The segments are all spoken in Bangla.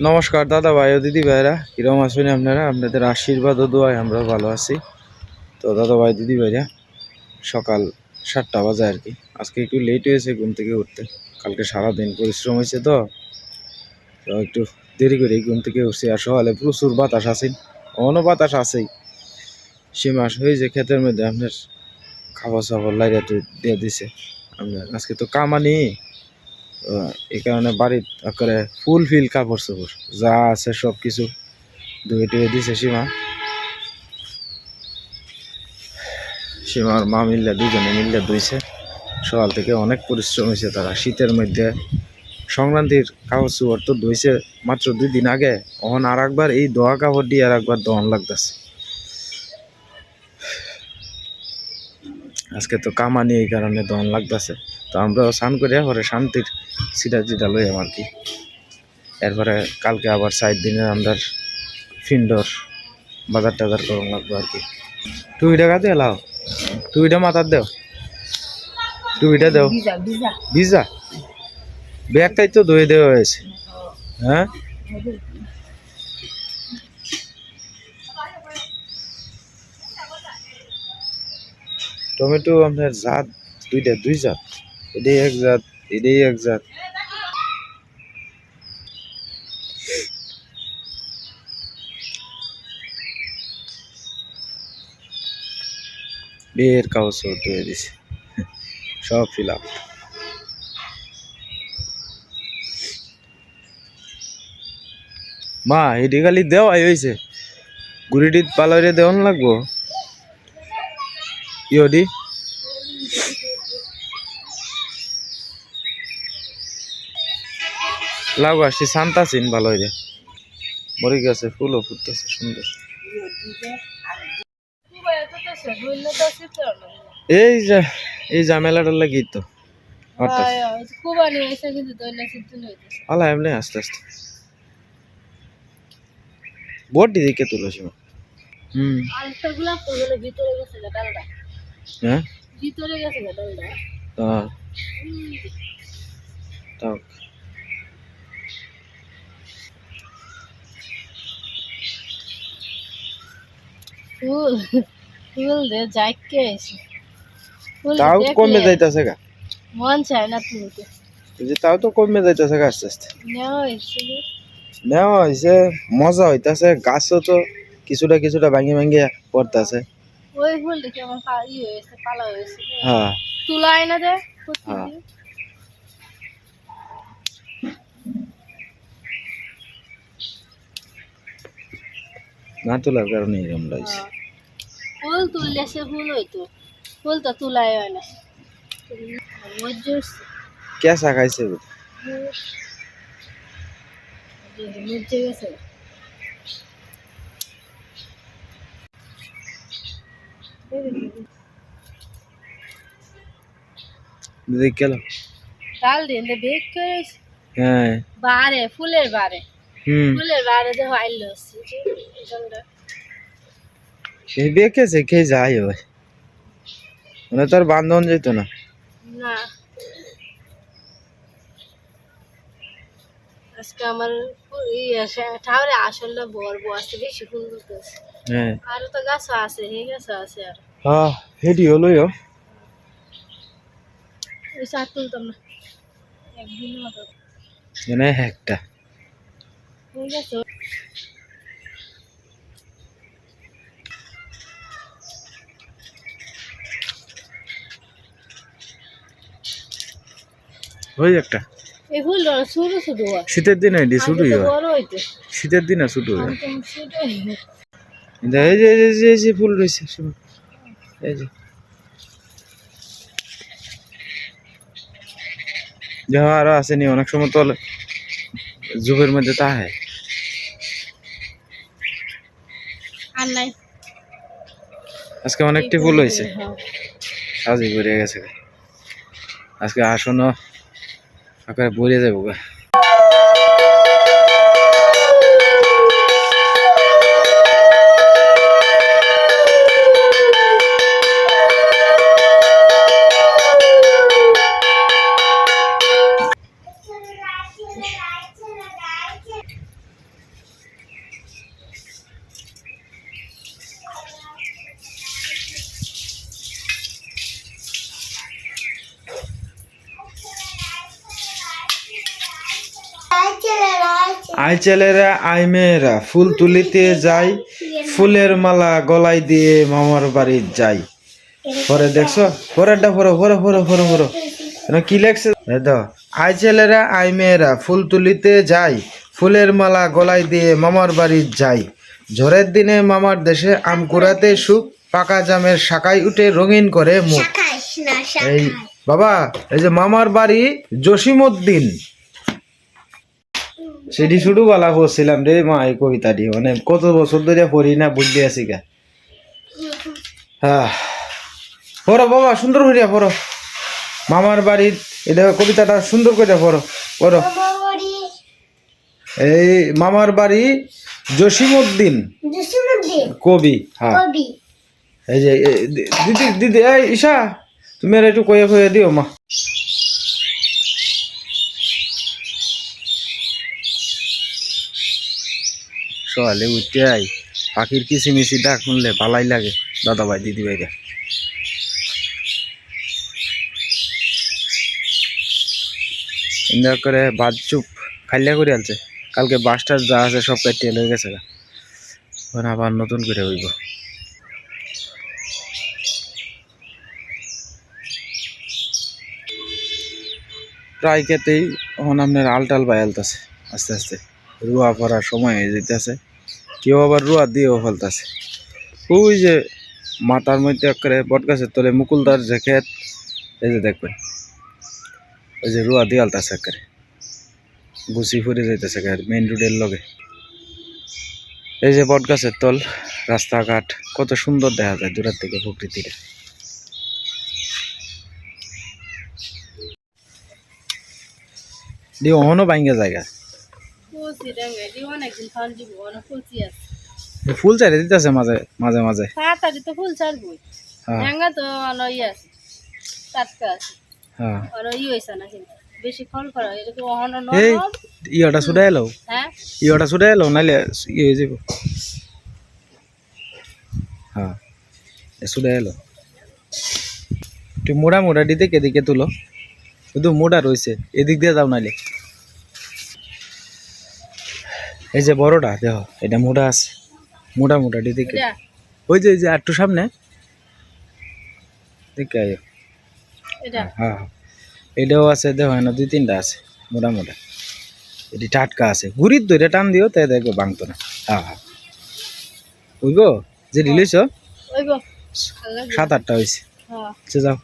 নমস্কার, দাদা ভাই ও দিদি ভাইরা। কিরম আছেন আপনারা? আপনাদের আশীর্বাদ ও দোয়ায় আমরা ভালো আছি। তো দাদা ভাই, দিদি ভাইরা, সকাল সাতটা বাজে আর কি। আজকে একটু লেট হয়েছে ঘুম থেকে উঠতে। কালকে সারাদিন পরিশ্রম হয়েছে তো। তো একটু দেরি করে ঘুম থেকে উঠছি। আর সকালে প্রচুর বাতাস আছে। অন্য বাতাস আছেই। সে মাস হয়েছে ক্ষেতের মধ্যে। আপনার খাবার সাবার লাইরা দিয়ে দিছে। আপনার আজকে তো কামানি। এই কারণে বাড়ির করে ফুল ফিল কাপড় চোপড়, যা আছে সব কিছু ধুয়ে টুয়ে দিছে সীমা। সীমার মা মিললে দুজনে মিললে ধুইছে। সকাল থেকে অনেক পরিশ্রম হয়েছে তারা। শীতের মধ্যে সংক্রান্তির কাপড় চোপড় তো ধুইছে মাত্র দুই দিন আগে। তখন আর একবার এই দোয়া কাপড় দিয়ে আর একবার দহন লাগতেছে। আজকে তো কামানি এই কারণে দহন লাগতেছে। তো আমরাও স্নান করে পরে শান্তির সিটা জিটা লইয়াম আর কি। এরপরে কালকে আবার সাইড দিনে আমরা ফিন্ডর বাজার টাজার করুন লাগবে আর কি। টুইটা কাতে এলাও? টুইটা মাথার দেও? টুইটা দেও? ভিজা ব্যাগটাই তো ধুয়ে দেওয়া হয়েছে। হ্যাঁ? টমেটো আপনার জাত দুইটা দুই জাত। এটাই এক জাত, এটাই এক বের কাগজ ধুয়ে দিছে। সব ফিল আপ মা এটি খালি দেওয়াই হয়েছে। গুড়িটিত পালরে দেওয়ান লাগবো। ইহদি লাগো আসছি শান্তাসিন ভালো হইরে মরে গেছে ফুলও ফুটতেছে সুন্দর। এই যে এই ঝামেলাটার লাগি তো আলা এমনি আস্তে আস্তে। বডি দিকে তুলো সীমা। হুম। ফুল ভিতরে গেছে ডালটা হ্যাঁ ভিতরে গেছে গা ডালটা তা তাও ফুল ফুল দে যাইকে। ফুল তাও কমে যাইতেছে গা। মন চায় না তুলতে যে তাও তো কমে যাইতেছে গা আস্তে আস্তে। নেওয়া হয়েছে। নেওয়া হয়েছে মজা হইতাছে গাছও তো কিছুটা কিছুটা ভাঙি ভাঙি পড়তেছে। ওই ফুল দেখে আমার পা ই হয়েছে পালা হয়েছে। হ্যাঁ। তুলাই না দে হ্যাঁ। না তোলার কারণে এরকম লাগছে। ফুল তুললে সে ফুল হইতো। ফুল তো তুলাই হয় না। কেঁচা খাইছে গেছে। দেখ গেল। ডাল দিন দে বেক হ্যাঁ। বারে ফুলের বারে। ফুলের বারে দেখো আইলো জলটা এই বেঁকেছে যায় মানে তার বান্ধন যেত না। না। আজকে আমার ঠাউরে আসলে বর্ব আছে বেশি ফুল দিতেছে হ্যাঁ। আরও তো গাছও আছে হে গাছও আছে আর। হ্যাঁ হেডি হলো ওই তুলতাম না। মতো। মানে একটা। হয়ে একটা ছোট ছোট শীতের দিনে এটি হইতো। শীতের দিনে ছুটু ছোট। এই যে এই যে- এই যে ফুল রয়েছে এই যে। যা আরও আসেনি অনেক সময় তো জুবের মধ্যে তা হয়। আর নাই আজকে অনেকটি ফুল হয়েছে। আজই সাজি ভরে গেছে। আজকে আসনও আকারে ভরে যাব গা। আই ছেলেরা আই মেয়েরা ফুল তুলিতে যাই ফুলের মালা গলায় দিয়ে মামার বাড়ি যাই পরে দেখছ? পরেরটা পড়ো পড়ো পড়ো পড়ো এটা কি লেখছে? আই ছেলেরা আই মেয়েরা ফুল তুলিতে যাই ফুলের মালা গলায় দিয়ে মামার বাড়ি যাই ঝড়ের দিনে মামার দেশে আম কুড়াতে সুখ পাকা জামের শাখায় উঠে রঙিন করে মুখ। এই বাবা এই যে মামার বাড়ি জসিমউদ্দিন। সেটি শুধু বলা বলছিলাম রে মা এই কবিতাটি। মানে কত বছর ধরে পড়ি না বুঝতে আছি গা হ্যাঁ পড়ো বাবা সুন্দর করিয়া পড়ো। মামার বাড়ির এটা কবিতাটা সুন্দর করে পড়ো পড়ো। এই মামার বাড়ি জসিমউদ্দিন কবি হ্যাঁ। এই যে দিদি দিদি এই ঈশা তুমি আর একটু কয়ে কয়ে দিও মা। সকালে উঠতে আই পাখির কিচিমিচি ডাক শুনলে ভালাই লাগে। দাদা ভাই দিদি ভাইরা ইন্দা করে বাদ চুপ খাইলা করে আলছে কালকে বাসটার যা আছে সব কাটিয়ে লয়ে গেছে আবার নতুন করে হইব। প্রায় ক্ষেত্রেই এখন আপনার আলটাল বাই আলতাছে, আস্তে আস্তে। রুয়া ভরার সময় হয়ে যেতেছে কেউ আবার রুয়া দিয়েও ফেলতেছে। ওই যে মাথার মধ্যে করে বট গাছের তলে মুকুলদার যে ক্ষেত, এই যে দেখবেন, ওই যে রুয়া দিয়ে আলতাছে করে গুছি ফুরে যাইতেছে মেইন রোডের লগে। এই যে বট গাছের তল, রাস্তাঘাট, কত সুন্দর দেখা যায় দূরের থেকে প্রকৃতিটা। দিয়ে অহনও বাইঙ্গা জায়গা। কচি ডাঙ্গে দিব অনেক কচি আছে ফুল চাইলে দিতেছে মাঝে মাঝে মাঝে। তাড়াতাড়ি তো ফুল ছাড়বই হ্যাঁ। ডাঙ্গা তো আছে টাটকা আছে। হ্যাঁ। হয়েছে না কিন্তু বেশি ফল করা এটা তো অহন এই নরম ইয়টা ছুটে এলো? হ্যাঁ। ইয়টা ছুটে এলো? নাইলে ইয়ে হয়ে যাব হ্যাঁ ছুটে এলো। তুই মোড়া মোড়া দিতে কেদিকে তুলো। শুধু মোড়া রয়েছে এদিক দিয়ে যাও নাইলে। এই যে বড়টা দেখ এটা মোটা আছে মোটা মোটা দিকে ওই যে ওই যে একটু সামনে। দেখে হ্যাঁ হ্যাঁ। এটাও আছে দেখো না দুই তিনটা আছে মোটা মোটা। এটি টাটকা আছে। গুড়ির দইটা টান দিও তাই দেখব ভাঙতো না। হ্যাঁ হ্যাঁ। বুঝব যে ভালো লাগবে। সাত আটটা হয়েছে। হ্যাঁ। আচ্ছা যাও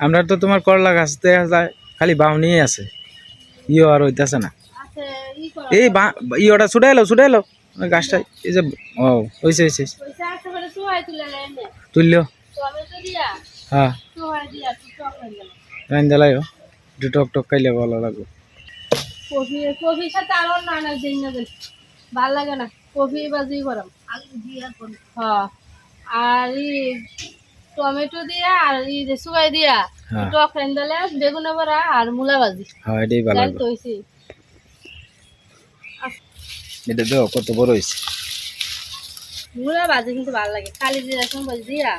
আমরা তো তোমার করলা গাছ দেখা যায় খালি বাউনিই আছে। ইও আর হইতেছে না। ই এই বা ইওটা ছুটে এলো ছুটে এলো। ওই গাছটাই এই যে ও হয়েছে হয়েছে তুললো। হ্যাঁ। হয়ে রান দিলাইও একটু টক টক খাইলে ভালো লাগবে। কফি কফির সাথে আরও নানা দিন ভালো লাগে না কফি বাজি করাম আলু হ্যাঁ আর ই টমেটো দিয়া আর ই যে সুগাই দিয়া। হ্যাঁ। টক রেন্দালে বেগুন বড়া আর মূলা ভাজি। হ্যাঁ এটাই ভালো লাগবে। তো হইছে। এটা দেখো কত বড় হয়েছে? মূলা ভাজি কিন্তু ভালো লাগে। কালি জিরা ভাজি দিয়া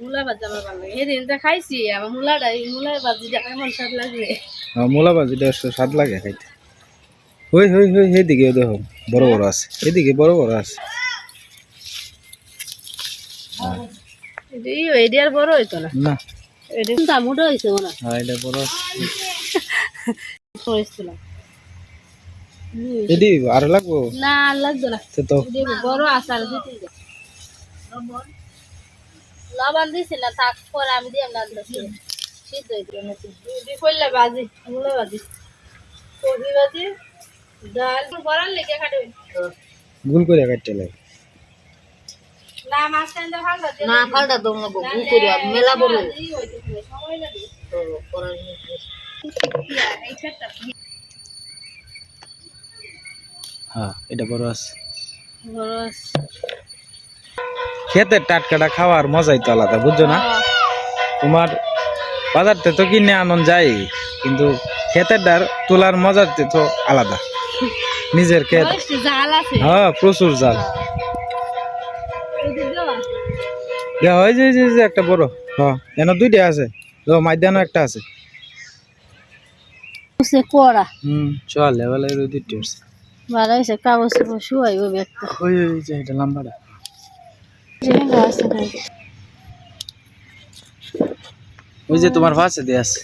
মূলা ভাজি আমার ভালো লাগে। সেদিন খাইছি আমার মূলাটা মূলার ভাজি দিয়া এমন স্বাদ লাগবে। হ্যাঁ, মূলা ভাজিটা স্বাদ লাগে খাইতে। হই হই হই এইদিকে দেখো বড় বড় আছে। এদিকে বড় বড় আছে। এটি আর বড় হইতো না? না। মোটা হ্যাঁ। এটা বড় আছে। এটি আরও লাগবো না লাগতো না তো তো বড় আচার দিতে। লবণ দিছি না থাক পরে আমি দিয়ে না সিদ্ধ করলে বাজি মূলা বাজি কবি বাজি ডাল বড়ার লেগে কাটে গুল করে কাটতে লাগে না ফালটা না ফালটা দম না মেলা বড় সময় লাগে হ্যাঁ এটা বড় আছে। বড় আছে। টাটকাটা খাওয়ার মজাই তো আলাদা বুঝছ না? তোমার বাজারতে তো কিনে আনন্দ যায় কিন্তু ডার তোলার মজাতে তো আলাদা। নিজের ক্ষেত হ্যাঁ প্রচুর জাল? হয় যে যে- একটা বড়। হ্যাঁ এন দুইটা আছে। তো মাইদানো একটা আছে। করা হুম চল এবারে রোদি টেস ভালো হয়েছে কাগজ চাপড় শুয়াইব ব্যাগটা ওই ওই যে এটা লম্বাটা। ওই যে তোমার পাশে দিয়ে আছে।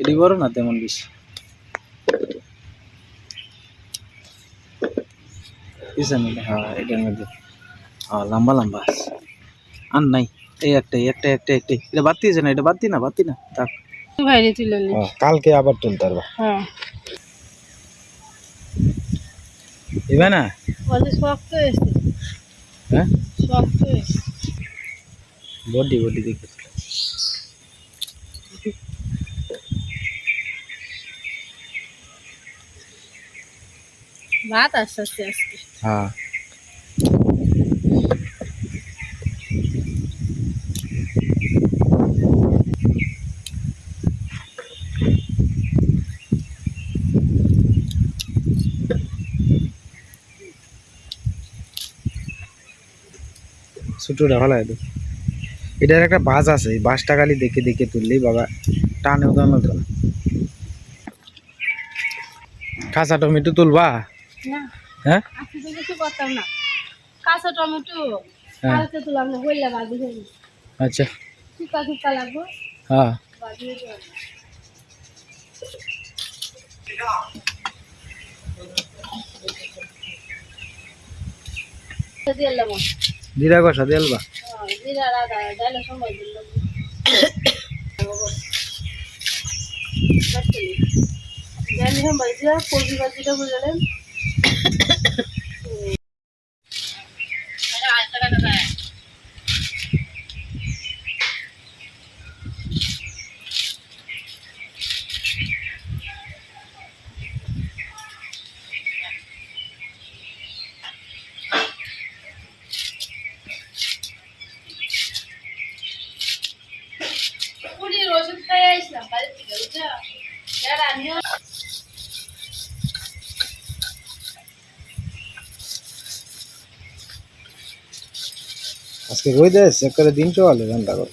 এটি বড় না তেমন বেশি? হ্যাঁ এটার মধ্যে। হ্যাঁ লম্বা লম্বা আছে। আর নাই এই একটাই একটা একটা একটাই। এটা বাতি আছে না এটা বাতি না বাতি না থাক। বাইরে কালকে আবার তুলতে পারবা। হ্যাঁ। দিবে না? শক্ত হয়েছে। হ্যাঁ? শক্ত হয়েছে। বডি বডি দেখে। ভাত আস্তে আস্তে আজকে। হ্যাঁ। ছোটটা ভালো লাগে। এটার একটা বাস আছে এই বাসটা খালি দেখে দেখে তুললেই বাবা টানে উদানো তো কাঁচা টমেটো তুলবা? হ্যাঁ? কাঁচা টমেটো হ্যাঁ। তুলাম না হইলে বাদি আচ্ছা। শুকা শুকা লাগবো। হ্যাঁ। দিয়ে জিরা কষা দেলবা জিরা আদা ডাইলে সময় দিলাম ডাইলে সময় দিয়া কবি বাজিটা বুঝলেন পুরীর ওষুধ খাই আসলাম বাড়ি থেকে বুঝছ যারা আমিও আজকে রই যায় চেক করে দিন চলে ঘণ্টা করে।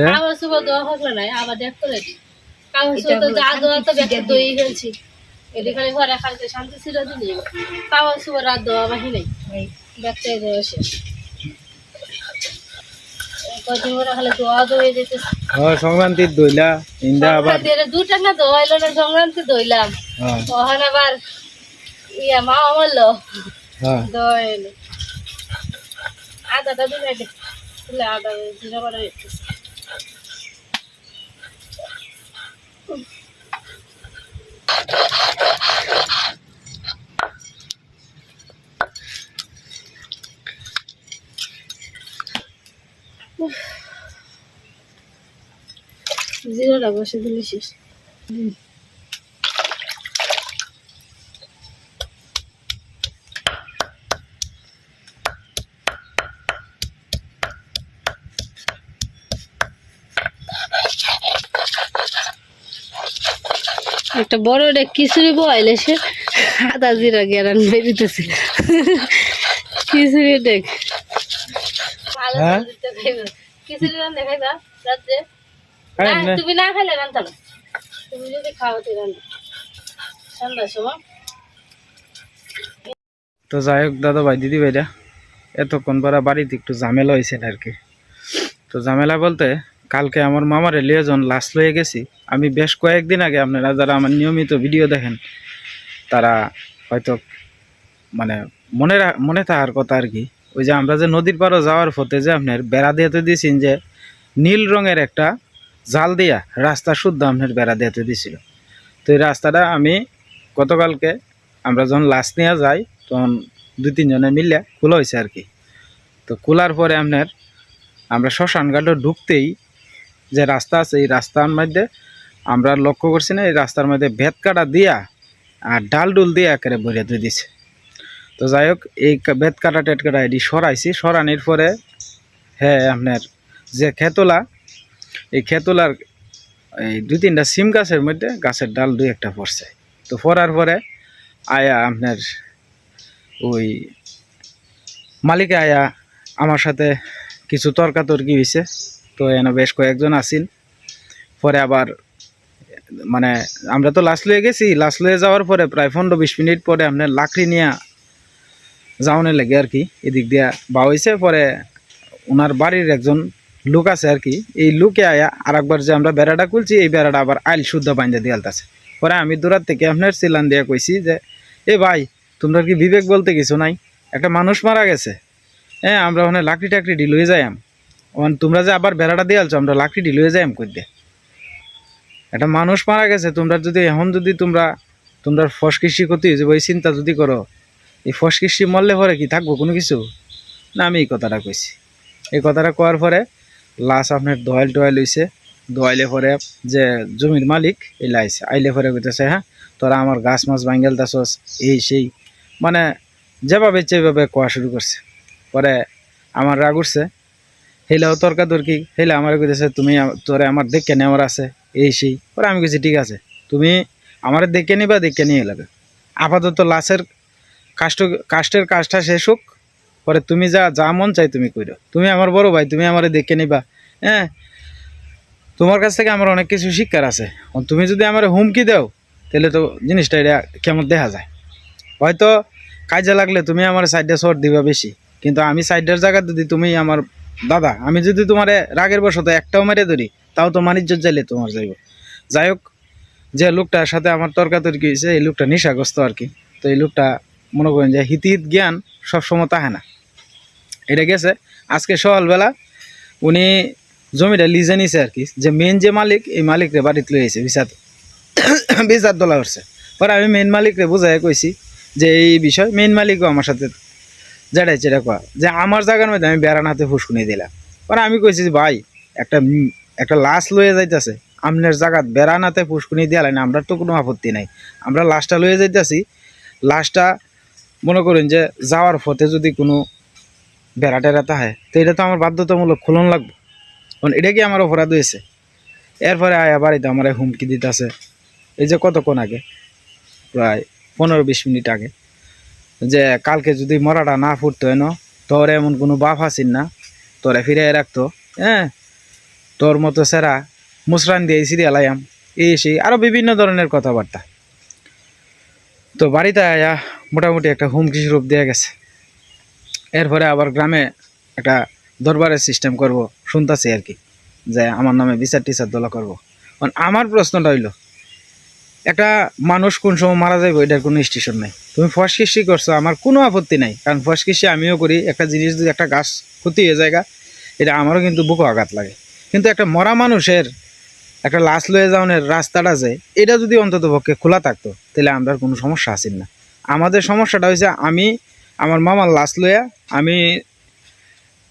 হ্যাঁ সুবা দেওয়া হলো না আবার দেখ করে দি কাগজ তো যা দেওয়া তো ব্যাগে দই ফেলছি এটি খালি ঘরে খালতে শান্তি ছিল সুবা রাত বাহি নাই। শেষ দোয়া ও সংক্রান্তির দইলা ইন্দা আবার দু টাকা দোয়াইলো না সংক্রান্তি দইলাম। হ্যাঁ। তখন আবার ইয়া মা আমলো হ্যাঁ। দইলো আদাটা দিলে আদা জিরা জিরাটা বসে দিলে শেষ। একটা বড় রে খিচুড়ি বয়াইলে সে আদা জিরা গেরান বেরিতেছে খিচুড়ি দেখ। হ্যাঁ? খিচুড়ি রান্না খাইবা রাত্রে। খাই না, না। তুমি না খাইলে রান্তা তুমি যদি খাও তো রান্না সন্ধ্যার সময়। তো যাই হোক দাদা ভাই দিদি ভাইরা এতক্ষণ পরে বাড়িতে একটু ঝামেলা হয়েছে আর কি। তো ঝামেলা বলতে কালকে আমার মামার লিয়েজন লাশ লয়ে গেছি, আমি বেশ কয়েকদিন আগে আপনারা যারা আমার নিয়মিত ভিডিও দেখেন, তারা হয়তো মানে মনে মনে থাকার কথা আর কি। ওই যে আমরা যে নদীর পাড়ে যাওয়ার পথে যে আপনার বেড়া দিয়েতে দিয়েছেন যে, নীল রঙের একটা জাল দিয়া রাস্তা শুদ্ধ আপনার বেড়া দিয়েতে দিছিল তো এই রাস্তাটা আমি গতকালকে আমরা যখন লাশ নিয়ে যাই, তখন দুই তিনজনে মিলে খোলা হয়েছে আর কি। তো খোলার পরে আপনার আমরা শ্মশান ঘাটে ঢুকতেই যে রাস্তা আছে, এই রাস্তার মধ্যে আমরা লক্ষ্য করছি না, এই রাস্তার মধ্যে ভেদ কাটা দিয়া আর ডাল ডুল দিয়ে একেবারে ভরে দিয়ে দিছে। তো যাই হোক, এই বেত কাটা টেট কাটা এটি সরাইছি, সরানির পরে হ্যাঁ আপনার যে খেতলা, এই খেতলার এই দুই তিনটা সিম গাছের মধ্যে গাছের ডাল দুই একটা পড়ছে। তো পড়ার পরে আয়া আপনার ওই মালিকে আয়া আমার সাথে কিছু তর্কাতর্কি হয়েছে তো এনে বেশ কয়েকজন আসিল। পরে আবার মানে আমরা তো লাস্ট লয়ে গেছি। লাশ লয়ে যাওয়ার পরে প্রায় পনেরো বিশ মিনিট পরে আপনার লাকড়ি নিয়ে যাওয়ানোর লাগে আর কি, এদিক দিয়া বা পরে ওনার বাড়ির একজন লোক আছে আর কি, এই লুকে আয়া আর একবার যে আমরা বেড়াটা খুলছি, এই বেড়াটা আবার আইল শুদ্ধ বাইন্দা দিয়ে আলতাছে। পরে আমি দূরার থেকে আপনার সিলান দিয়া কইছি যে, এ ভাই, তোমরা কি বিবেক বলতে কিছু নাই? একটা মানুষ মারা গেছে। হ্যাঁ আমরা ওখানে লাকড়ি টাকড়ি ডিলুয়ে যাই তোমরা যে আবার বেড়াটা দিয়ে আলছো, আমরা লাকড়ি ডিলুয়ে যাই কই দিয়ে একটা মানুষ মারা গেছে, তোমরা যদি এখন যদি তোমরা তোমরা ফসকৃষি ক্ষতি হয়েছে ওই চিন্তা যদি করো, এই ফসকৃষি মরলে পরে কি থাকব কোনো কিছু? না, আমি এই কথাটা কইছি। এই কথাটা কওয়ার পরে লাশ আপনার দোয়াইল টোয়াইল হইছে, দোয়াইলে পরে যে জমির মালিক, এই লাইছে আইলে পরে কইতেছে হ্যাঁ তোরা আমার গাছ মাছ ভাঙ্গেল দাসস, এই সেই। মানে যেভাবে যেভাবে কোয়া শুরু করছে। পরে আমার রাগ উঠছে হেলাও তর্কাতর্কি, হেলে আমার কইতেছে, তুমি তোরে আমার দেখে নেওয়ার আছে, এই সেই। পরে আমি কইছি, ঠিক আছে, তুমি আমার দেখে নিবা, দেখে নিয়ে লাগে আপাতত লাশের কাষ্ট, কাষ্টের কাজটা শেষ হোক, পরে তুমি যা যা মন চাই তুমি কইরো। তুমি আমার বড় ভাই, তুমি আমার দেখে নিবা। হ্যাঁ তোমার কাছ থেকে আমার অনেক কিছু শিক্ষার আছে। তুমি যদি আমার হুমকি দাও, তাহলে তো জিনিসটা এটা কেমন দেখা যায়? হয়তো কাজে লাগলে তুমি আমার সাইডে শর্ট দিবা বেশি, কিন্তু আমি সাইডের জায়গা যদি তুমি আমার দাদা, আমি যদি তোমার রাগের বসত একটাও মেরে ধরি, তাও তো মানিজ্য যাইলে তোমার যাইব। যাই হোক, যে লোকটার সাথে আমার তর্কাতর্কি হয়েছে, এই লোকটা নেশাগ্রস্ত আর কি। তো এই লোকটা মনে করেন যে হিতিহিত জ্ঞান সবসময় তাহে না। এটা গেছে, আজকে সকালবেলা উনি জমিটা লিজে নিছে আর কি, যে মেন যে মালিক, এই মালিকরে বাড়িতে লই আইছে বিচার বিচার দোলা করছে। পরে আমি মেন মালিকরে বুঝাই কইছি যে এই বিষয় মেন মালিকও আমার সাথে যেটাই, যেটা কয়া যে আমার জায়গার মধ্যে আমি বেড়ান হাতে ফুসকুনি দিলাম। পরে আমি কইছি যে, ভাই, একটা একটা লাশ লয়ে যাইতেছে। আপনার জায়গাত বেড়ান হাতে ফুসকুনি দিয়া না আমরা তো কোনো আপত্তি নাই। আমরা লাশটা লয়ে যাইতেছি। লাশটা মনে করেন যে, যাওয়ার পথে যদি কোনো বেড়া টেরা তাহে তো এটা তো আমার বাধ্যতামূলক খুলন লাগবে। কারণ এটা কি আমার অপরাধ হয়েছে? এরপরে আয়া বাড়িতে আমার হুমকি দিতেছে। এই যে কতক্ষণ আগে? প্রায় পনেরো বিশ মিনিট আগে। যে কালকে যদি মরাটা না ফুটতো, এন, তোর এমন কোনো বাপ আসিন না, তোরে ফিরে রাখতো হ্যাঁ? তোর মতো সেরা মুসরান দিয়ে সিরিয়াল আয়াম এই সেই আরও বিভিন্ন ধরনের কথাবার্তা। তো বাড়িতে আয়া মোটামুটি একটা হুমকি স্বরূপ দেওয়া গেছে। এরপরে আবার গ্রামে একটা দরবারের সিস্টেম করব, শুনতাছি আর কি, যে আমার নামে বিচার টিচার দলা করব। কারণ আমার প্রশ্নটা হইল একটা মানুষ কোন সময় মারা যাবে এটার কোনো স্টেশন নাই। তুমি ফসকিসি করছ, আমার কোনো আপত্তি নাই। কারণ ফসকিসি আমিও করি, একটা জিনিস যদি একটা গাছ ক্ষতি হয়ে যায়গা এটা আমারও কিন্তু বুকও আঘাত লাগে। কিন্তু একটা মরা মানুষের একটা লাশ লয়ে যাওয়ার রাস্তাটা যে, এটা যদি অন্তত পক্ষে খোলা থাকতো, তাহলে আমরা কোনো সমস্যা আসেন না। আমাদের সমস্যাটা হয়েছে আমি আমার মামার লাশ লইয়া আমি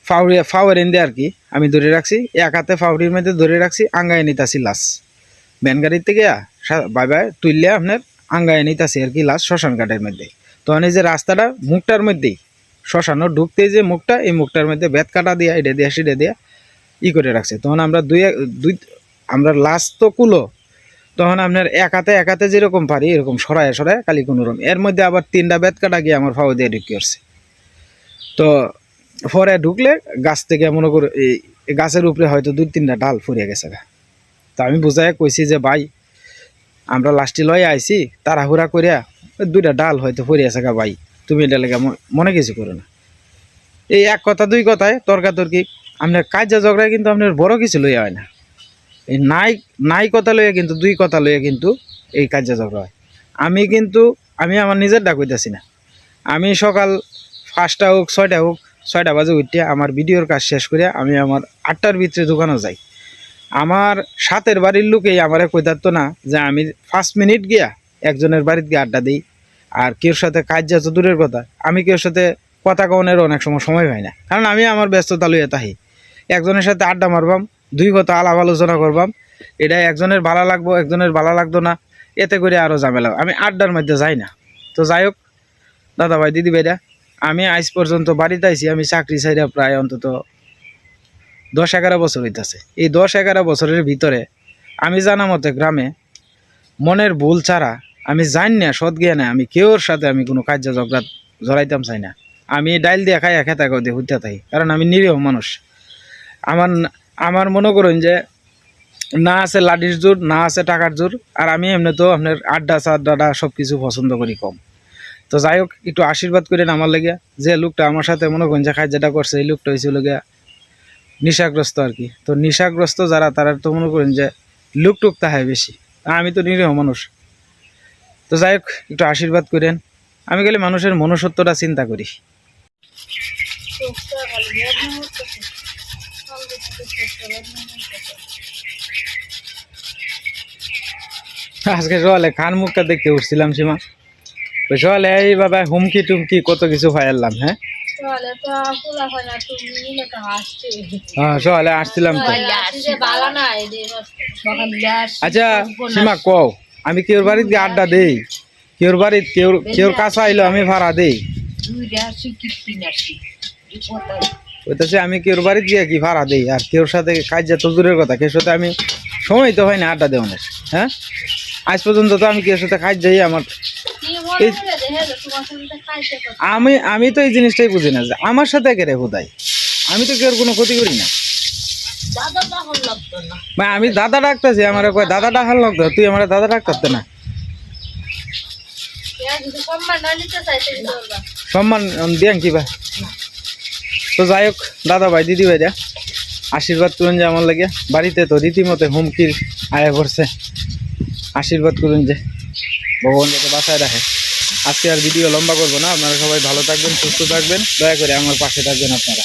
ফাউরিয়া ফাওয়ার এনে আর কি, আমি ধরে রাখছি, এক হাতে ফাউরির মধ্যে ধরে রাখছি, আঙ্গায় নিতাছি লাশ। ভ্যান গাড়ির থেকে বাই বাই তুললে আপনার আঙ্গায় নিতাছি আর কি লাশ শ্মশান ঘাটের মধ্যে। তখন এই যে রাস্তাটা মুখটার মধ্যেই, শ্মশানও ঢুকতে যে মুখটা, এই মুখটার মধ্যে বেত কাটা দিয়ে, এটা দিয়া, সেটা দিয়া ই করে রাখছে। তখন আমরা দুই দুই আমরা লাশ তো কুলো, তখন আপনার এক হাতে এক হাতে যেরকম পারি এরকম সরায় সরায় কালি কোনোরকম এর মধ্যে আবার তিনটা বেত কাটা গিয়ে আমার ফাও দিয়ে ঢুকি আসছে। তো পরে ঢুকলে গাছ থেকে মনে করে এই গাছের উপরে হয়তো দুই তিনটা ডাল ফুরিয়ে গেছে তো আমি বুঝাই কইছি যে, ভাই আমরা লাস্টি লয়ে আইছি, তাড়াহুড়া করিয়া দুইটা ডাল হয়তো আছে গা ভাই। তুমি এটা লেগে মনে কিছু করো না। এই এক কথা, দুই কথায় তর্কাতর্কি। আপনার কাজে ঝগড়ায় কিন্তু আপনার বড় কিছু লইয়া হয় না। এই নাই নাই কথা লইয়া কিন্তু, দুই কথা লইয়া কিন্তু এই কাজে ঝগড়া হয়। আমি কিন্তু, আমি আমার নিজের ডাক হইতেছি না। আমি সকাল পাঁচটা হোক, ছয়টা হোক, ছয়টা বাজে উঠতে আমার ভিডিওর কাজ শেষ করে আমি আমার আটটার ভিতরে দোকানে যাই। আমার সাতের বাড়ির লোকেই আমার কইতার তো না যে আমি ফার্স্ট মিনিট গিয়া একজনের বাড়িতে গিয়ে আড্ডা দিই। আর কেউর সাথে কাজ যাচ্ছে দূরের কথা। আমি কেউর সাথে কথা কনের অনেক সময় সময় পাই না। কারণ আমি আমার ব্যস্ততা লইয়া তাহি একজনের সাথে আড্ডা মারবাম, দুই কথা আলাপ আলোচনা করবাম। এটা একজনের ভালো লাগবো, একজনের ভালো লাগতো না। এতে করে আরও ঝামেলা আমি আড্ডার মধ্যে যাই না। তো যাই হোক দাদা ভাই দিদি ভাইরা আমি আজ পর্যন্ত বাড়িতে আইছি। আমি চাকরি চাইরা প্রায় অন্তত দশ এগারো বছর হইতাছে। এই দশ এগারো বছরের ভিতরে আমি জানা মতে গ্রামে মনের ভুল ছাড়া আমি জানি না, সৎ গিয়া না আমি কেউর সাথে আমি কোনো কার্য ঝগড়া জড়াইতাম চাই না। আমি ডাইল দিয়ে খাই খেতা দিয়ে হইতে থাকি, কারণ আমি নিরীহ মানুষ। আমার আমার মনে করুন যে না আছে লাঠির জোর, না আছে টাকার জোর, আর আমি এমনি তো আপনার আড্ডা চাড্ডাটা সব কিছু পছন্দ করি কম। তো যাই হোক, একটু আশীর্বাদ করেন আমার লেগে। যে লোকটা আমার সাথে মনে করেন যে খাই যেটা করছে, এই লোকটা হয়েছিল গিয়া নেশাগ্রস্ত আর কি। তো নেশাগ্রস্ত যারা, তারা তো মনে করেন যে লুক টুক তাহায় বেশি। আমি তো নিরীহ মানুষ। তো যাই হোক, একটু আশীর্বাদ করেন। আমি গেলে মানুষের মনুষ্যত্বটা চিন্তা করি। আজকে সকালে খান মুখটা দেখতে উঠছিলাম সীমা। ওই সকালে এই বাবা হুমকি টুমকি কত কিছু ফায়ারলাম হ্যাঁ? হয় তো সকালে আসছিলাম তো। আচ্ছা সীমা কও আমি কেউর বাড়িতে গিয়ে আড্ডা দেই? কেউর বাড়িতে কেউর কেউর কাছে আইলো আমি ভাড়া দেই? ওইটাছে আমি কেউর বাড়িতে গিয়ে কি ভাড়া দেই? আর কেউর সাথে কাজ যত দূরের কথা কেউর সাথে আমি সময় তো হয় না আড্ডা দেওয়ানের হ্যাঁ? আজ পর্যন্ত তো আমি কেউর সাথে কাজ যাই আমার আমি আমি তো এই জিনিসটাই বুঝি না যে আমার সাথে কে রে হুদাই? আমি তো কেউ কোনো ক্ষতি করি না। ভাই, আমি দাদা ডাকতেছি, আমার কয়, দাদা ডাকার লাগতো তুই আমার দাদা ডাকতে না? সম্মান দিয়ান কি ভাই? তো যাই হোক, দাদা ভাই, দিদি ভাইরা, আশীর্বাদ করুন যে আমার লাগে বাড়িতে তো রীতিমতো হুমকির আয়া করছে। আশীর্বাদ করুন যে ভগবান যাতে বাসায় রাখে। আজকে আর ভিডিও লম্বা করব না। আপনারা সবাই ভালো থাকবেন, সুস্থ থাকবেন। দয়া করে আমার পাশে থাকবেন আপনারা।